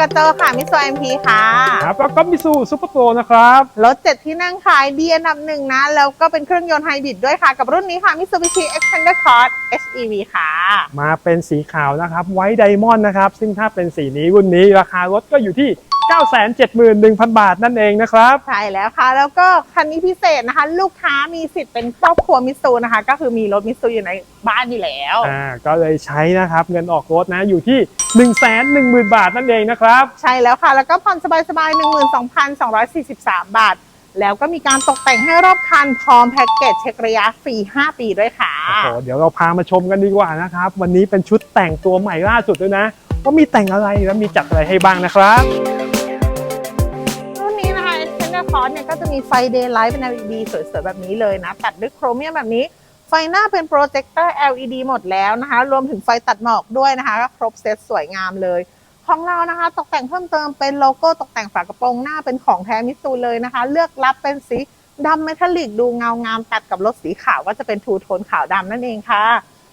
วัสดีค่ะอยู่กับโจค่ะ มิสโซเอ็มพีค่ะ ครับแล้วก็มิซูซูเปอร์โปรนะครับ รถเจ็ดที่นั่งขายดีอันดับหนึ่งนะ แล้วก็เป็นเครื่องยนต์ไฮบริดด้วยค่ะ กับรุ่นนี้ค่ะ Mitsubishi Xpander Cross HEV ค่ะ มาเป็นสีขาวนะครับ ไวท์ไดมอนด์นะครับ ซึ่งถ้าเป็นสีนี้รุ่นนี้ราคารถก็อยู่ที่ 971,000 บาทนั่นเองนะครับ ใช่แล้วค่ะ แล้วก็คันนี้พิเศษนะคะ ลูกค้ามีสิทธิ์เป็นครอบครัวมิตซูนะคะ ก็คือมีรถมิตซูอยู่ในบ้านอยู่แล้วอ่าก็เลยใช้นะครับ เงินออกรถนะอยู่ที่ 110,000 บาทนั่นเองนะครับ ใช่แล้วค่ะ แล้วก็ผ่อนสบายๆ12,243 บาทแล้วก็มีการตกแต่งให้รอบคันพร้อมแพ็กเกจเช็คระยะฟรี 5 ปีด้วยค่ะ โอ้โห เดี๋ยวเราพามาชมกันดีกว่านะครับ วันนี้เป็นชุดแต่งตัวใหม่ล่าสุดด้วยนะ ว่ามีแต่งอะไรและมีจัดอะไรให้บ้างนะครับรุ่นนี้นะคะ Extender Cross เนี่ยก็จะมีไฟ Daylight เป็น LED สวยๆแบบนี้เลยนะ ตัดด้วยโครเมียมแบบนี้ ไฟหน้าเป็นโปรเจคเตอร์ LED หมดแล้วนะคะ รวมถึงไฟตัดหมอกด้วยนะคะก็ครบเซตสวยงามเลยของเรานะคะตกแต่งเพิ่มเติมเป็นโลโก้ตกแต่งฝากระโปรงหน้าเป็นของแท้มิตซูเลยนะคะ เลือกรับเป็นสีดำเมทัลลิกดูเงางามตัดกับรถสีขาวก็จะเป็นทูโทนขาวดำนั่นเองค่ะ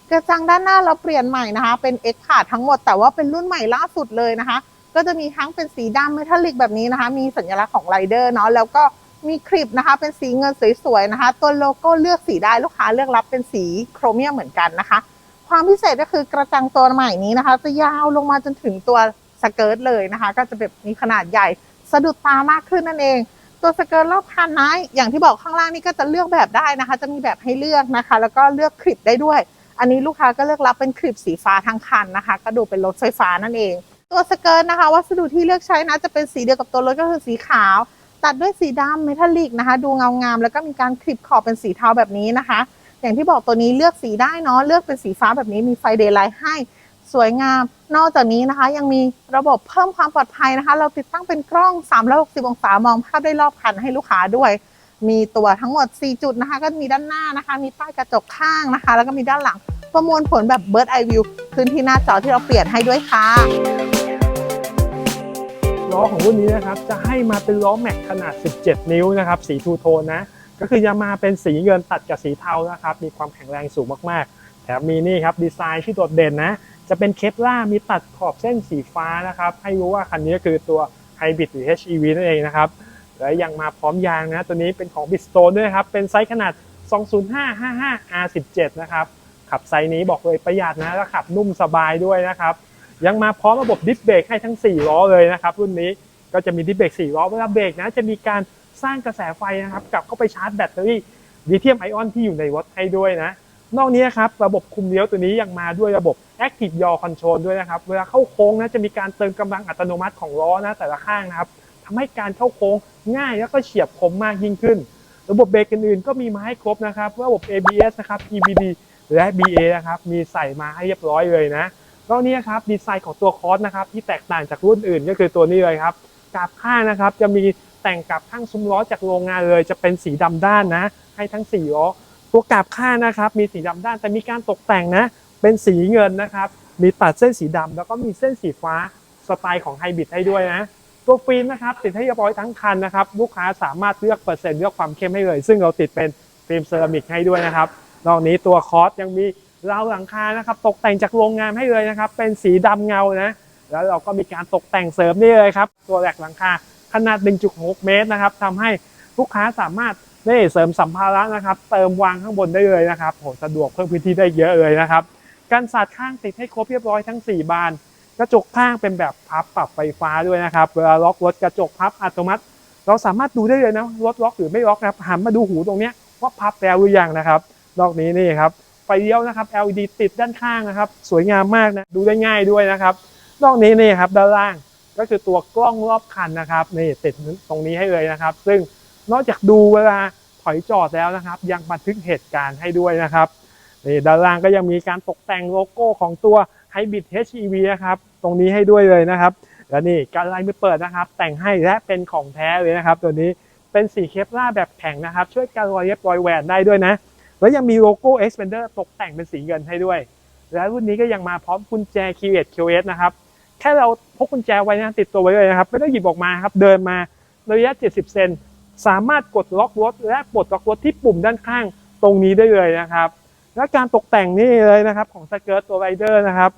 กระจังด้านหน้าเราเปลี่ยนใหม่นะคะ เป็น X ขาดทั้งหมดแต่ว่าเป็นรุ่นใหม่ล่าสุดเลยนะคะ ก็จะมีทั้งเป็นสีดำเมทัลลิกแบบนี้นะคะ มีสัญลักษณ์ของไรเดอร์เนาะแล้วก็มีคลิปนะคะ เป็นสีเงินสวยๆนะคะ ตัวโลโก้เลือกสีได้ลูกค้าเลือกรับเป็นสีโครเมียมเหมือนกันนะคะ ความพิเศษก็คือกระจังตัวใหม่นี้นะคะ จะยาวลงมาจนถึงตัวสเกิร์ตเลยนะคะ ก็จะแบบมีขนาดใหญ่สะดุดตามากขึ้นนั่นเอง ตัวสเกิร์ตรอบคันนะอย่างที่บอกข้างล่างนี่ก็จะเลือกแบบได้นะคะ จะมีแบบให้เลือกนะคะ แล้วก็เลือกคลิปได้ด้วย อันนี้ลูกค้าก็เลือกรับเป็นคลิปสีฟ้าทั้งคันนะคะ ก็ดูเป็นรถไฟฟ้านั่นเอง ตัวสเกิร์ตนะคะ วัสดุที่เลือกใช้นะจะเป็นสีเดียวกับตัวรถก็คือสีขาว ตัดด้วยสีดำเมทัลลิกนะคะ ดูเงางามแล้วก็มีการคลิปขอบเป็นสีเทาแบบนี้นะคะ อย่างที่บอกตัวนี้เลือกสีได้เนาะเลือกเป็นสีฟ้าแบบนี้มีไฟเดย์ไลท์ให้สวยงาม นอกจากนี้นะคะ ยังมีระบบเพิ่มความปลอดภัยนะคะ เราติดตั้งเป็นกล้อง 360 องศามองภาพได้รอบคันให้ลูกค้าด้วย มีตัวทั้งหมด 4 จุดนะคะ ก็มีด้านหน้านะคะ มีใต้กระจกข้างนะคะ แล้วก็มีด้านหลัง ประมวลผลแบบ Bird Eye View พื้นที่หน้าจอที่เราเปลี่ยนให้ด้วยค่ะ ล้อของรุ่นนี้นะครับ จะให้มาเป็นล้อแม็กขนาด 17 นิ้วนะครับ สีทูโทนนะ ก็คือจะมาเป็นสีเงินตัดกับสีเทานะครับ มีความแข็งแรงสูงมากๆ แถมมีนี่ครับดีไซน์ที่โดดเด่นนะ จะเป็นเคปล่ามีตัดขอบเส้นสีฟ้านะครับ ให้รู้ว่าคันนี้คือตัวไฮบริดหรือ HEV นั่นเองนะครับ และยังมาพร้อมยางนะ ตัวนี้เป็นของ Bridgestone ด้วยครับ เป็นไซส์ขนาด 20555 R17 นะครับ ขับไซส์นี้บอกเลยประหยัดนะ แล้วขับนุ่มสบายด้วยนะครับ ยังมาพร้อมระบบดิสเบรกให้ทั้ง 4 ล้อเลยนะครับรุ่นนี้ก็จะมีดิสเบรก4ล้อเวลาเบรกนะจะมีการสร้างกระแสไฟนะครับกลับเข้าไปชาร์จแบตเตอรี่ลิเธียมไอออนที่อยู่ในรถให้ด้วยนะ นอกนี้ครับระบบคุมเลี้ยวตัวนี้ยังมาด้วยระบบ Active Yaw Control ด้วยนะครับ เวลาเข้าโค้งนะจะมีการเติมกำลังอัตโนมัติของล้อนะแต่ละข้างนะครับทำให้การเข้าโค้งง่ายแล้วก็เฉียบคมมากยิ่งขึ้น ระบบเบรกอื่นๆก็มีมาให้ครบนะครับระบบ ABS นะครับ EBD และ BA นะครับมีใส่มาให้เรียบร้อยเลยนะ นอกนี้ครับดีไซน์ของตัวคอร์สนะครับที่แตกต่างจากรุ่นอื่นก็คือตัวนี้เลยครับกาบข้างนะครับจะมีแต่งกับข้างซุ้มล้อจากโรงงานเลย จะเป็นสีดำด้านนะ ให้ทั้ง4ล้อตัวกาบข้างนะครับ มีสีดำด้านแต่มีการตกแต่งนะ เป็นสีเงินนะครับ มีตัดเส้นสีดำแล้วก็มีเส้นสีฟ้าสไตล์ของไฮบริดให้ด้วยนะตัวฟิล์มนะครับติดให้เรียบร้อยทั้งคันนะครับลูกค้าสามารถเลือกเปอร์เซ็นต์เลือกความเข้มให้เลย ซึ่งเราติดเป็นฟิล์มเซรามิกให้ด้วยนะครับนอกนี้ตัวคอสยังมี ราวหลังคานะครับตกแต่งจากโรงงานให้เลยนะครับ เป็นสีดำเงานะ แล้วเราก็มีการตกแต่งเสริมนี่เลยครับ ตัวแหลกหลังคาขนาด 1.6 เมตรนะครับทำให้ลูกค้าสามารถได้เสริมสัมภาระนะครับ เติมวางข้างบนได้เลยนะครับโหสะดวกเพิ่มพื้นที่ได้เยอะเลยนะครับการสาดข้างติดให้ครบเรียบร้อยทั้ง 4 บาน กระจกข้างเป็นแบบพับปรับไฟฟ้าด้วยนะครับ เวลาล็อกรถกระจกพับอัตโนมัติ เราสามารถดูได้เลยนะรถล็อกหรือไม่ล็อกนะครับหันมาดูหูตรงเนี้ยว่าพับแล้วหรือยังนะครับนอกนี้นี่ครับ ไฟเลี้ยวนะครับ LED ติดด้านข้างนะครับ สวยงามมากนะดูได้ง่ายด้วยนะครับนอกนี้นี่ครับด้านล่างก็คือตัวกล้องรอบคันนะครับนี่ติดตรงนี้ให้เลยนะครับ ซึ่งนอกจากดูเวลาถอยจอดแล้วนะครับ ยังบันทึกเหตุการณ์ให้ด้วยนะครับนี่ด้านล่างก็ยังมีการตกแต่งโลโก้ของตัว Hybrid HEV นะครับตรงนี้ให้ด้วยเลยนะครับและนี่การลายมือเปิดนะครับ แต่งให้และเป็นของแท้เลยนะครับ ตัวนี้เป็นสีเคปล่าแบบแข็งนะครับ ช่วยการรอยเย็บรอยแหวนได้ด้วยนะ แล้วยังมีโลโก้ Expander ตกแต่งเป็นสีเงินให้ด้วย และรุ่นนี้ก็ยังมาพร้อมกุญแจ q ี QS นะครับ แค่เราพกกุญแจไว้นะติดตัวไว้เลยนะครับ ไม่ต้องหยิบออกมาครับ เดินมาระยะ 70 เซน สามารถกดล็อกรถและปลดล็อกรถที่ปุ่มด้านข้างตรงนี้ได้เลยนะครับ และการตกแต่งนี่เลยนะครับของสเกิร์ตตัวไรเดอร์นะครับ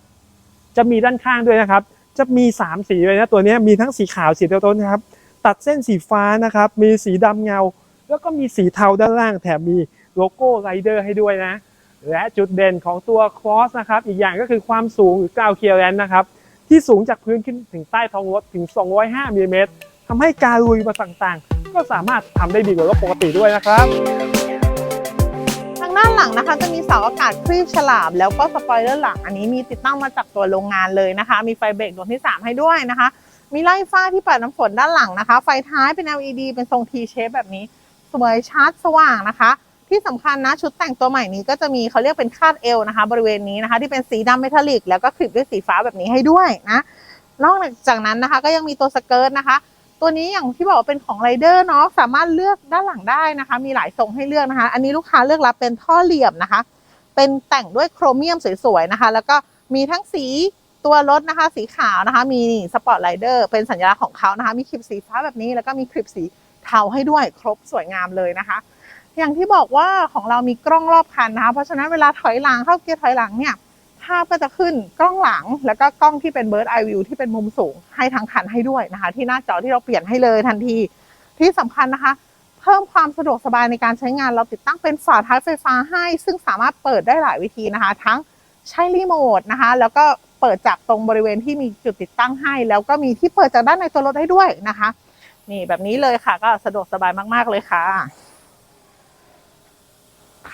จะมีด้านข้างด้วยนะครับ จะมี 3 สีเลยนะตัวนี้มีทั้งสีขาวสีเทาๆนะครับ ตัดเส้นสีฟ้านะครับ มีสีดำเงา แล้วก็มีสีเทาด้านล่างแถมมี โลโก้ไรเดอร์ให้ด้วยนะ และจุดเด่นของตัว Cross นะครับ อีกอย่างก็คือความสูงหรือกราวเคลียร์แลนนะครับ ที่สูงจากพื้นขึ้นถึงใต้ท้องรถถึง 205มิลลิเมตรทำให้การลุยมาต่างๆ ก็สามารถทำได้ดีกว่ารถปกติด้วยนะครับทางด้านหลังนะคะจะมีเสาอากาศครีบฉลาม แล้วก็สปอยเลอร์หลังอันนี้มีติดตั้งมาจากตัวโรงงานเลยนะคะ มีไฟเบรกดวงที่ 3 ให้ด้วยนะคะ มีไล่ฟ้าที่ปัดน้ำฝนด้านหลังนะคะ ไฟท้ายเป็น LED เป็นทรง T shape แบบนี้ สวยชัดสว่างนะคะ ที่สำคัญนะชุดแต่งตัวใหม่นี้ก็จะมีเขาเรียกเป็นคาดเอวนะคะ บริเวณนี้นะคะ ที่เป็นสีดำเมทัลลิก แล้วก็คลิปด้วยสีฟ้าแบบนี้ให้ด้วยนะนอกจากนั้นนะคะ ก็ยังมีตัวสเกิร์ตนะคะ ตัวนี้อย่างที่บอกว่าเป็นของไรเดอร์เนาะสามารถเลือกด้านหลังได้นะคะ มีหลายทรงให้เลือกนะคะ อันนี้ลูกค้าเลือกรับเป็นท่อเหลี่ยมนะคะ เป็นแต่งด้วยโครเมียมสวยๆนะคะ แล้วก็มีทั้งสีตัวรถนะคะ สีขาวนะคะ มีสปอร์ตไรเดอร์เป็นสัญลักษณ์ของเขานะคะ มีคลิปสีฟ้าแบบนี้แล้วก็มีคลิปสีเทาให้ด้วยครบสวยงามเลยนะคะ อย่างที่บอกว่าของเรามีกล้องรอบคันนะคะ เพราะฉะนั้นเวลาถอยหลังเข้าเกียร์ถอยหลังเนี่ยภาพก็จะขึ้นกล้องหลัง แล้วก็กล้องที่เป็นเบิร์ดไอวิวที่เป็นมุมสูงให้ทั้งคันให้ด้วยนะคะ ที่หน้าจอที่เราเปลี่ยนให้เลยทันที ที่สำคัญนะคะ เพิ่มความสะดวกสบายในการใช้งานเราติดตั้งเป็นฝาท้ายไฟฟ้าให้ ซึ่งสามารถเปิดได้หลายวิธีนะคะ ทั้งใช้รีโมทนะคะ แล้วก็เปิดจากตรงบริเวณที่มีจุดติดตั้งให้ แล้วก็มีที่เปิดจากด้านในตัวรถให้ด้วยนะคะ นี่แบบนี้เลยค่ะ ก็สะดวกสบายมาก ๆเลยค่ะ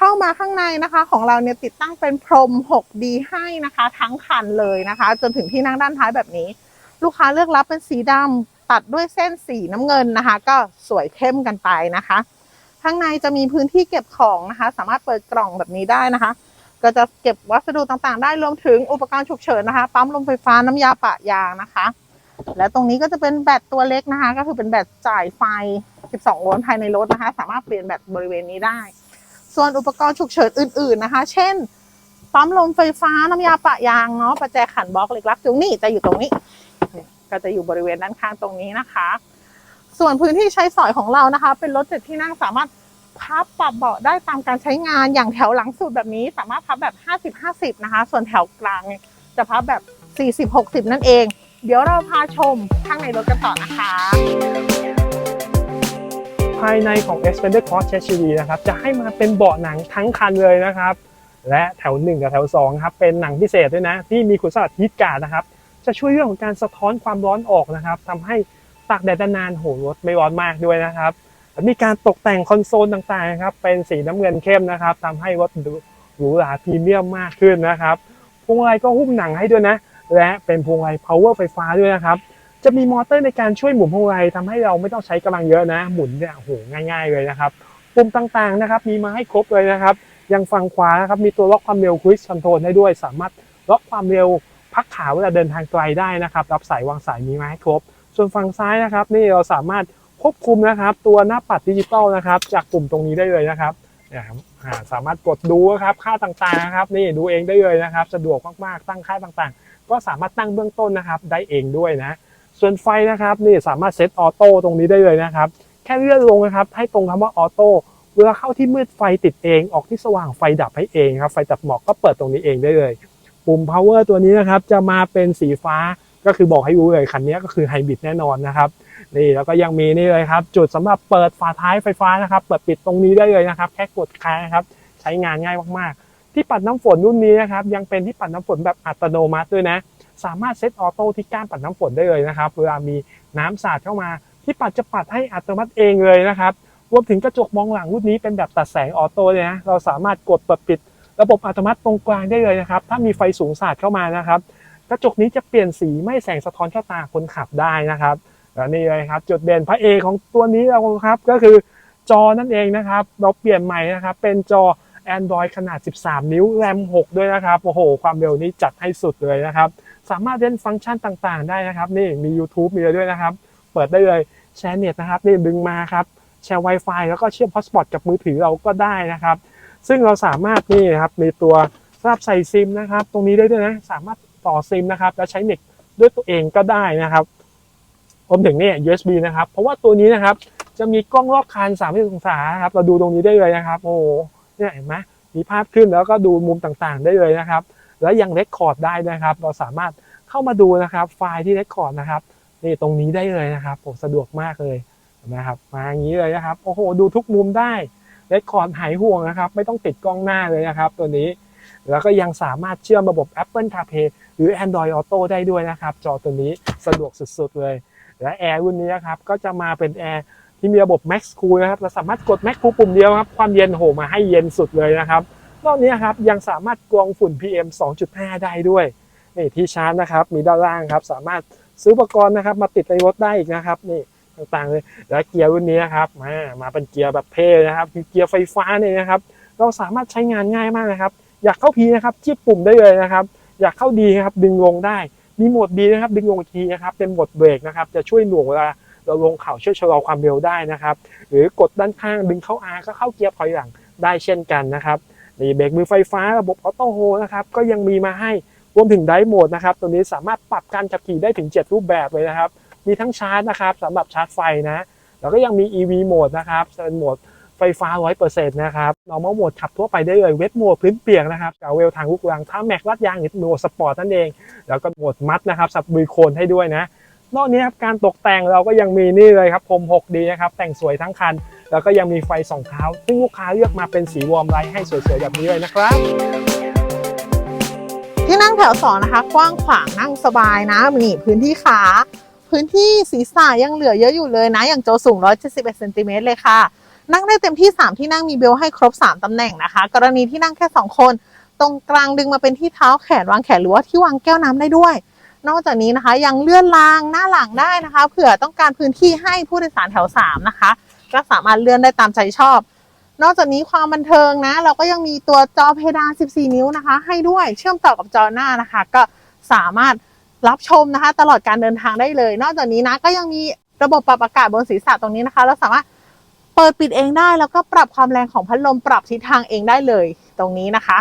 เข้ามาข้างในนะคะ ของเราเนี่ยติดตั้งเป็นพรม 6D ให้นะคะ ทั้งคันเลยนะคะ จนถึงที่นั่งด้านท้ายแบบนี้ ลูกค้าเลือกรับเป็นสีดำตัดด้วยเส้นสีน้ำเงินนะคะ ก็สวยเข้มกันไปนะคะ ข้างในจะมีพื้นที่เก็บของนะคะ สามารถเปิดกล่องแบบนี้ได้นะคะ ก็จะเก็บวัสดุต่างๆ ได้รวมถึงอุปกรณ์ฉุกเฉินนะคะปั๊มลมไฟฟ้าน้ำยาปะยางนะคะ และตรงนี้ก็จะเป็นแบตตัวเล็กนะคะ ก็คือเป็นแบตจ่ายไฟ 12 โวลต์ภายในรถนะคะ สามารถเปลี่ยนแบตบริเวณนี้ได้ ส่วนอุปกรณ์ฉุกเฉินอื่นๆนะคะ เช่นปั๊มลมไฟฟ้าน้ำยาปะยางเนาะประแจขันบล็อกเล็กลักตรงนี้จะอยู่ตรงนี้ ก็จะอยู่บริเวณด้านข้างตรงนี้นะคะ ส่วนพื้นที่ใช้สอยของเรานะคะ เป็นรถเจ็ดที่นั่งสามารถพับปรับเบาะได้ตามการใช้งานอย่างแถวหลังสุดแบบนี้ สามารถพับแบบ 50-50 นะคะ ส่วนแถวกลางจะพับแบบ 40-60 นั่นเอง เดี๋ยวเราพาชมข้างในรถกันต่อนะคะ ภายในของ Expander Cross HUV นะครับจะให้มาเป็นเบาะหนังทั้งคันเลยนะครับ และแถว 1 กับแถว2ครับเป็นหนังพิเศษด้วยนะ ที่มีคุณสมบัติฮีทการ์ดนะครับ จะช่วยเรื่องของการสะท้อนความร้อนออกนะครับทำให้ตากแดดนานโหรถไม่ร้อนมากด้วยนะครับมีการตกแต่งคอนโซลต่างๆครับเป็นสีน้ำเงินเข้มนะครับทำให้รถดูหรูหราพรีเมียมมากขึ้นนะครับพวงมาลัยก็หุ้มหนังให้ด้วยนะ และเป็นพวงมาลัย power ไฟฟ้าด้วยนะครับ จะมีมอเตอร์ในการช่วยหมุนพวงมาลัยทำให้เราไม่ต้องใช้กำลังเยอะนะ หมุนเนี่ยโหง่าย ๆ เลยนะครับปุ่มต่างๆนะครับ มีมาให้ครบเลยนะครับ ยังฝั่งขวานะครับมีตัวล็อกความเร็ว Cruise Control ให้ด้วย สามารถล็อกความเร็วพักขาเวลาเดินทางไกลได้นะครับ รับสายวางสายมีมาให้ครบ ส่วนฝั่งซ้ายนะครับ นี่เราสามารถควบคุมนะครับ ตัวหน้าปัดดิจิตอลนะครับ จากปุ่มตรงนี้ได้เลยนะครับเนี่ยครับอ่าสามารถกดดูนะครับค่าต่างๆนะครับ นี่ดูเองได้เลยนะครับ สะดวกมากๆตั้งค่าต่างๆ ก็สามารถตั้งเบื้องต้นนะครับ ได้เองด้วยนะ ส่วนไฟนะครับนี่สามารถเซตออโต้ตรงนี้ได้เลยนะครับ แค่เลื่อนลงนะครับ ให้ตรงคำว่าออโต้เวลาเข้าที่มืดไฟติดเองออกที่สว่างไฟดับให้เองครับไฟดับหมอกก็เปิดตรงนี้เองได้เลย ปุ่ม power ตัวนี้นะครับจะมาเป็นสีฟ้าก็คือบอกให้รู้เลยคันนี้ก็คือไฮบริดแน่นอนนะครับนี่แล้วก็ยังมีนี่เลยครับ จุดสำหรับเปิดฝาท้ายไฟฟ้านะครับ เปิดปิดตรงนี้ได้เลยนะครับ แค่กดค้างนะครับ ใช้งานง่ายมากๆ ที่ปัดน้ำฝนรุ่นนี้นะครับ ยังเป็นที่ปัดน้ำฝนแบบอัตโนมัติด้วยนะ สามารถเซตออโต้ที่ก้านปัดน้ำฝนได้เลยนะครับ เวลามีน้ำสาดเข้ามา ที่ปัดจะปัดให้อัตโนมัติเองเลยนะครับรวมถึงกระจกมองหลังรุ่นนี้เป็นแบบตัดแสงออโต้เลยนะเราสามารถกดเปิดปิด ระบบอัตโนมัติตรงกลางได้เลยนะครับ ถ้ามีไฟสูงสาดเข้ามานะครับ กระจกนี้จะเปลี่ยนสีไม่แสงสะท้อนเข้าตาคนขับได้นะครับและนี่เลยครับจุดเด่นพระเอกของตัวนี้เราครับก็คือจอนั่นเองนะครับ เราเปลี่ยนใหม่นะครับ เป็นจอ Android ขนาด 13 นิ้วแรม6ด้วยนะครับ โอ้โห ความเร็วนี้จัดให้สุดเลยนะครับ สามารถเล่นฟังก์ชันต่างๆ ได้นะครับ นี่มี YouTube มีอะไรด้วยนะครับ เปิดได้เลยแชร์เน็ตนะครับนี่ดึงมาครับแชร์ Wi-Fi แล้วก็เชื่อมฮอตสปอตกับมือถือเราก็ได้นะครับ ซึ่งเราสามารถนี่ครับมีตัวสำหรับใส่ซิมนะครับ ตรงนี้ได้ด้วยนะสามารถต่อซิมนะครับ แล้วใช้เน็ตด้วยตัวเองก็ได้นะครับรวมถึงนี่ USB นะครับ เพราะว่าตัวนี้นะครับ จะมีกล้องรอบคัน360องศาครับ เราดูตรงนี้ได้เลยนะครับ โอ้เนี่ยเห็นไหมมีภาพขึ้นแล้วก็ดูมุมต่างๆ ได้เลยนะครับ แล้วยังเรคคอร์ดได้นะครับ เราสามารถ เข้ามาดูนะครับ ไฟล์ที่เรคคอร์ดนะครับนี่ตรงนี้ได้เลยนะครับผมสะดวกมากเลยนะครับ มาอย่างนี้เลยนะครับ โอ้โห ดูทุกมุมได้เรคคอร์ดหายห่วงนะครับ ไม่ต้องติดกล้องหน้าเลยนะครับ ตัวนี้ แล้วก็ยังสามารถเชื่อมระบบ Apple CarPlay หรือ Android Auto ได้ด้วยนะครับ จอตัวนี้สะดวกสุดๆเลย และแอร์รุ่นนี้นะครับ ก็จะมาเป็นแอร์ที่มีระบบ Max Cool นะครับ เราสามารถกด Max Cool ปุ่มเดียวครับ ความเย็นโหมาให้เย็นสุดเลยนะครับ นอกนี้ครับยังสามารถกรองฝุ่น PM 2.5 ได้ด้วย นี่ที่ชาร์จนะครับมีด้านล่างครับ สามารถซื้ออุปกรณ์นะครับ มาติดในรถได้อีกนะครับ นี่ต่างๆเลยและเกียร์รุ่นนี้นะครับมามาเป็นเกียร์แบบเท่นะครับคือเกียร์ไฟฟ้าเนี่ยนะครับ เราสามารถใช้งานง่ายมากนะครับ อยากเข้าพีนะครับจี้ปุ่มได้เลยนะครับ อยากเข้าดีนะครับดึงลงได้ มีโหมดดีนะครับดึงลงทีนะครับเป็นโหมดเบรกนะครับจะช่วยหน่วงเวลาเราลงเขาช่วยชะลอความเร็วได้นะครับ หรือกดด้านข้างดึงเข้า R ก็เข้าเกียร์ถอยหลังได้เช่นกันนะครับนี่เบรกมือไฟฟ้าระบบออโต้โฮนะครับก็ยังมีมาให้ รวมถึงไดโหมดนะครับตัวนี้สามารถปรับการขับขี่ได้ถึง 7 รูปแบบเลยนะครับ มีทั้งชาร์จนะครับสำหรับชาร์จไฟนะ แล้วก็ยังมี EV โหมดนะครับเป็นโหมดไฟฟ้า 100%นะครับ normal mode ขับทั่วไปได้เลย เวทโหมดพื้นเปียกนะครับกาเวลทางลูกรังถ้าแม็กลัดยางหรือโหมดสปอร์ตนั่นเอง แล้วก็โหมดมัดนะครับ สับมือโคนให้ด้วยนะ นอกนี้ครับการตกแต่งเราก็ยังมีนี่เลยครับพรม 6D นะครับ แต่งสวยทั้งคัน แล้วก็ยังมีไฟสองเท้า ซึ่งลูกค้าเลือกมาเป็นสีวอร์มไลท์ให้สวยๆแบบนี้เลยนะครับ นั่งแถวสองนะคะ กว้างขวางนั่งสบายนะนี่พื้นที่ขาพื้นที่ศีรษะยังเหลือเยอะอยู่เลยนะ อย่างโจสูง 171เซนติเมตรเลยค่ะ นั่งได้เต็มที่ 3 ที่นั่งมีเบลให้ครบ 3 ตำแหน่งนะคะ กรณีที่นั่งแค่ 2 คน ตรงกลางดึงมาเป็นที่เท้าแขนวางแขนหรือว่าที่วางแก้วน้ำได้ด้วย นอกจากนี้นะคะยังเลื่อนรางหน้าหลังได้นะคะ เผื่อต้องการพื้นที่ให้ผู้โดยสารแถว 3 นะคะ ก็สามารถเลื่อนได้ตามใจชอบ นอกจากนี้ความบันเทิงนะ เราก็ยังมีตัวจอเพดาน 14 นิ้วนะคะ ให้ด้วยเชื่อมต่อกับจอหน้านะคะ ก็สามารถรับชมนะคะ ตลอดการเดินทางได้เลย นอกจากนี้นะก็ยังมีระบบปรับอากาศบนศีรษะตรงนี้นะคะ เราสามารถเปิดปิดเองได้ แล้วก็ปรับความแรงของพัดลมปรับทิศทางเองได้เลยตรงนี้นะคะ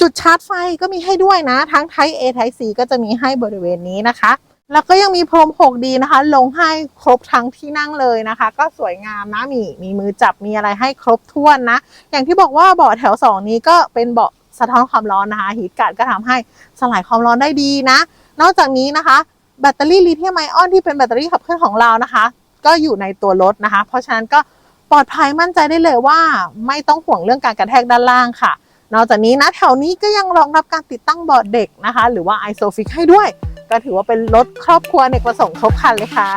จุดชาร์จไฟก็มีให้ด้วยนะ ทั้ง Type A Type C ก็จะมีให้บริเวณนี้นะคะ แล้วก็ยังมีพรม 6D นะคะ ลงให้ครบทั้งที่นั่งเลยนะคะ ก็สวยงามนะมีมีมือจับมีอะไรให้ครบถ้วนนะ อย่างที่บอกว่าเบาะแถว 2 นี้ก็เป็นเบาะสะท้อนความร้อนนะคะฮีทการ์ดก็ทำให้สลายความร้อนได้ดีนะ นอกจากนี้นะคะ แบตเตอรี่ลิเธียมไอออนที่เป็นแบตเตอรี่ขับเคลื่อนของเรานะคะ ก็อยู่ในตัวรถนะคะ เพราะฉะนั้นก็ปลอดภัยมั่นใจได้เลยว่าไม่ต้องห่วงเรื่องการกระแทกด้านล่างค่ะ นอกจากนี้นะแถวนี้ก็ยังรองรับการติดตั้งเบาะเด็กนะคะ หรือว่า i s o f i x ให้ด้วย ก็ถือว่าเป็นรถครอบครัวเนประสงค์ครบครันเลยค่ะ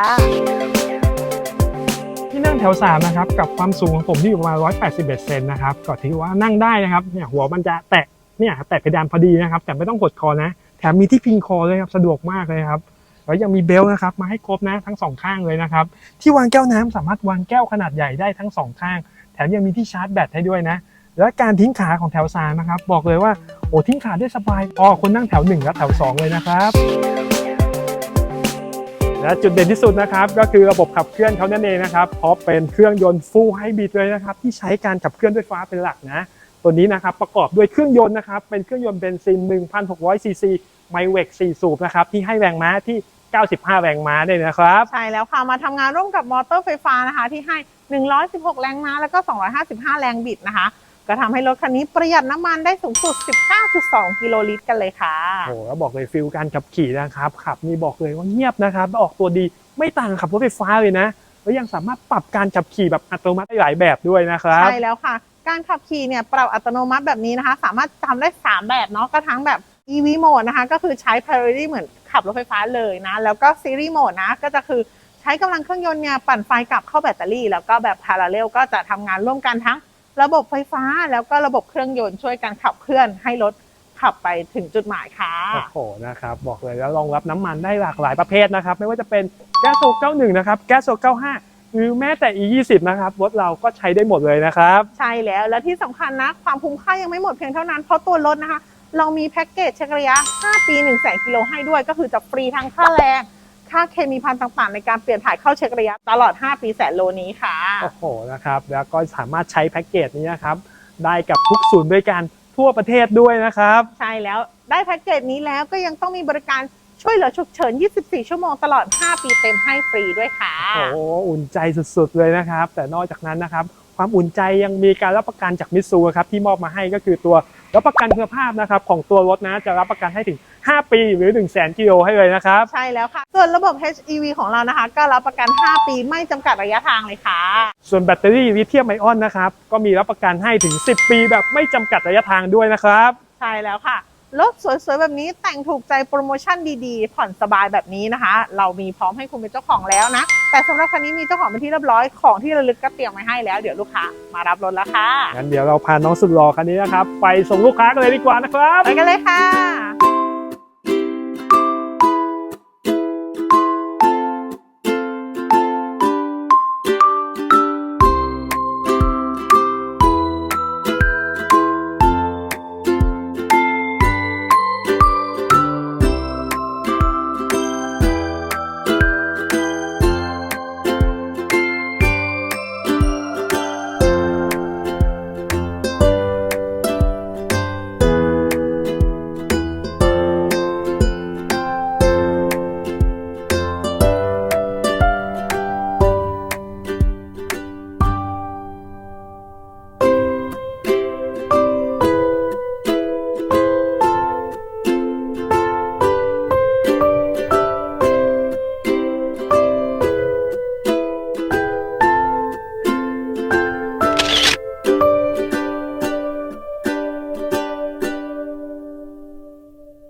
ที่นั่งแถว3นะครับกับความสูงของผมที่อยู่ประมาณ 181 เซนนะครับก็ถือว่านั่งได้นะครับเนี่ยหัวมันจะแตะเนี่ยแตะเพดานพอดีนะครับ แต่ไม่ต้องกดคอนะ แถมมีที่พิงคอเลยครับสะดวกมากเลยครับแล้วยังมีเบลต์นะครับมาให้ครบนะทั้งสองข้างเลยนะครับ ที่วางแก้วน้ำสามารถวางแก้วขนาดใหญ่ได้ทั้งสองข้าง แถมยังมีที่ชาร์จแบตให้ด้วยนะ และการทิ้งขาของแถวสามนะครับ บอกเลยว่าโอ้ทิ้งขาได้สบายพอคนนั่งแถวหนึ่งและแถวสองเลยนะครับ และจุดเด่นที่สุดนะครับก็คือระบบขับเคลื่อนเขานั่นเองนะครับเพราะเป็นเครื่องยนต์ full hybrid เลยนะครับที่ใช้การขับเคลื่อนด้วยฟ้าเป็นหลักนะตัวนี้นะครับประกอบด้วยเครื่องยนต์นะครับเป็นเครื่องยนต์เบนซิน 1,600 ซีซีไมเวก4สูบนะครับที่ให้แรงม้าที่ 95 แรงม้าเนี่ยนะครับ ใช่แล้วค่ะ มาทำงานร่วมกับมอเตอร์ไฟฟ้านะคะที่ให้ 116 แรงม้าแล้วก็ 255 แรงบิดนะคะ ก็ทำให้รถคันนี้ประหยัดน้ำมันได้สูงสุด19.2กิโลลิตรกันเลยค่ะ โอ้โหแล้วบอกเลยฟิลการขับขี่นะครับขับนี่บอกเลยว่าเงียบนะครับออกตัวดีไม่ต่างกับขับรถไฟฟ้าเลยนะ แล้วยังสามารถปรับการขับขี่แบบอัตโนมัติได้หลายแบบด้วยนะครับ ใช่แล้วค่ะ การขับขี่เนี่ยปรับอัตโนมัติแบบนี้นะคะ สามารถทำได้ 3 แบบเนาะก็ทั้งแบบ EV mode นะคะ ก็คือใช้ priority เหมือนขับรถไฟฟ้าเลยนะ แล้วก็ series mode นะ ก็จะคือใช้กำลังเครื่องยนต์เนี่ยปั่นไฟกลับเข้าแบตเตอรี่ แล้วก็แบบ parallel ก็จะทำงานร่วมกันทั้ง ระบบไฟฟ้าแล้วก็ระบบเครื่องยนต์ช่วยกันขับเคลื่อนให้รถขับไปถึงจุดหมายค่ะ โอ้โหนะครับบอกเลยแล้วรองรับน้ำมันได้หลากหลายประเภทนะครับ ไม่ว่าจะเป็นแก๊สโซ91นะครับแก๊สโซ95 หรือแม้แต่ E20 นะครับรถเราก็ใช้ได้หมดเลยนะครับ ใช่แล้วและที่สำคัญนะ ความคุ้มค่ายังไม่หมดเพียงเท่านั้น เพราะตัวรถนะคะ เรามีแพ็กเกจเช็คระยะ 5 ปี 1 0 0 0 0 0กิโลให้ด้วย ก็คือจะฟรีทั้งค่าแรง ค่าเคมีพันต่างๆ ในการเปลี่ยนถ่ายเข้าเช็คระยะตลอด 5 ปีแสนโลนี้ค่ะ โอ้โหนะครับ แล้วก็สามารถใช้แพ็กเกจนี้นะครับ ได้กับทุกศูนย์บริการทั่วประเทศด้วยนะครับ ใช่แล้วได้แพ็กเกจนี้แล้วก็ยังต้องมีบริการช่วยเหลือฉุกเฉิน 24 ชั่วโมงตลอด 5 ปีเต็มให้ฟรีด้วยค่ะ โอ้โหอุ่นใจสุดๆเลยนะครับ แต่นอกจากนั้นนะครับ ความอุ่นใจยังมีการรับประกันจากมิตซูครับที่มอบมาให้ก็คือตัวรับประกันคุณภาพนะครับของตัวรถนะจะรับประกันให้ถึง 5 ปีหรือ 1 0 0 0 0แกิโลให้เลยนะครับ ใช่แล้วค่ะ ส่วนระบบ HEV ของเรานะคะ ก็รับประกัน 5 ปีไม่จำกัดระยะทางเลยค่ะ ส่วนแบตเตอรี่ลิเธียมไอออนนะครับ ก็มีรับประกันให้ถึง 10 ปีแบบไม่จำกัดระยะทางด้วยนะครับ ใช่แล้วค่ะ รถสวยๆ แบบนี้แต่งถูกใจโปรโมชั่นดีๆ ผ่อนสบายแบบนี้นะคะ เรามีพร้อมให้คุณเป็นเจ้าของแล้วนะ แต่สำหรับคันนี้มีเจ้าของเป็นที่เรียบร้อยของที่ระลึกก็เตรียมไว้ให้แล้ว เดี๋ยวลูกค้ามารับรถแล้วค่ะ งั้นเดี๋ยวเราพาน้องสุดหล่อคันนี้นะครับ ไปส่งลูกค้ากันเลยดีกว่านะครับ ไปกันเลยค่ะ